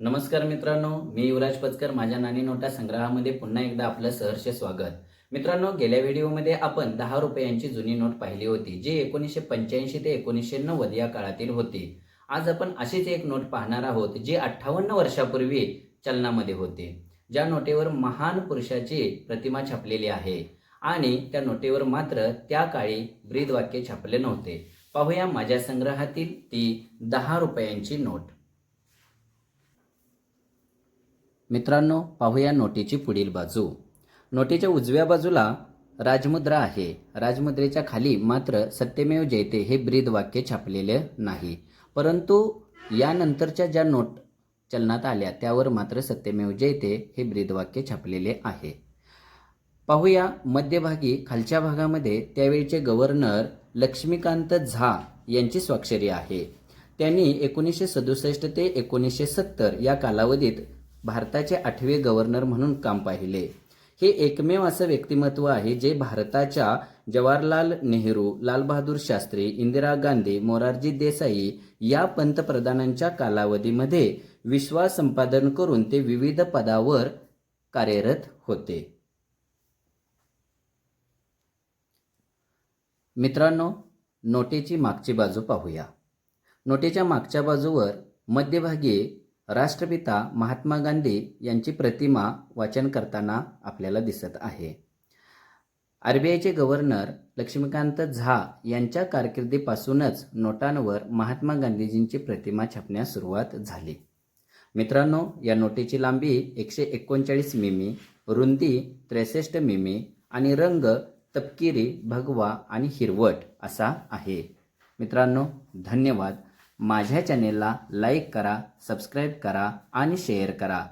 नमस्कार मित्रांनो मी युवराज पचकर माझ्या नाणी नोटा संग्रहामध्ये पुन्हा एकदा आपलं सहर्ष स्वागत. मित्रांनो गेल्या व्हिडिओमध्ये आपण दहा रुपयांची जुनी नोट पाहिली होती जी एकोणीसशे पंच्याऐंशी ते एकोणीसशे नव्वद या काळातील होती. आज आपण अशीच एक नोट पाहणार आहोत जी अठ्ठावन्न वर्षापूर्वी चलनामध्ये होती. ज्या नोटेवर महान पुरुषाची प्रतिमा छापलेली आहे आणि त्या नोटेवर मात्र त्या काळी ब्रीद वाक्य छापले नव्हते. पाहूया माझ्या संग्रहातील ती दहा रुपयांची नोट. मित्रांनो पाहूया नोटीची पुढील बाजू. नोटीच्या उजव्या बाजूला राजमुद्रा आहे. राजमुद्रेच्या खाली मात्र सत्यमेव जयते हे ब्रीद वाक्य छापलेले नाही. परंतु यानंतरच्या ज्या नोट चलनात आल्या त्यावर मात्र सत्यमेव जयते हे ब्रीद वाक्य छापलेले आहे. पाहूया मध्यभागी खालच्या भागामध्ये त्यावेळचे गव्हर्नर लक्ष्मीकांत झा यांची स्वाक्षरी आहे. त्यांनी एकोणीसशे सदुसष्ट ते एकोणीसशे सत्तर या कालावधीत भारताचे आठवे गव्हर्नर म्हणून काम पाहिले. हे एकमेव असं व्यक्तिमत्व आहे जे भारताच्या जवाहरलाल नेहरू लालबहादूर शास्त्री इंदिरा गांधी मोरारजी देसाई या पंतप्रधानांच्या कालावधीमध्ये विश्वास संपादन करून ते विविध पदावर कार्यरत होते. मित्रांनो नोटेची मागची बाजू पाहूया. नोटेच्या मागच्या बाजूवर मध्यभागी राष्ट्रपिता महात्मा गांधी यांची प्रतिमा वाचन करताना आपल्याला दिसत आहे. आरबीआयचे गव्हर्नर लक्ष्मीकांत झा यांच्या कारकिर्दीपासूनच नोटांवर महात्मा गांधीजींची प्रतिमा छापण्यास सुरुवात झाली. मित्रांनो या नोटेची लांबी एकशे एकोणचाळीस मिमी रुंदी त्रेसष्ट मिमी आणि रंग तपकिरी भगवा आणि हिरवट असा आहे. मित्रांनो धन्यवाद. माझ्या चॅनेलला लाईक करा सबस्क्राईब करा आणि शेअर करा.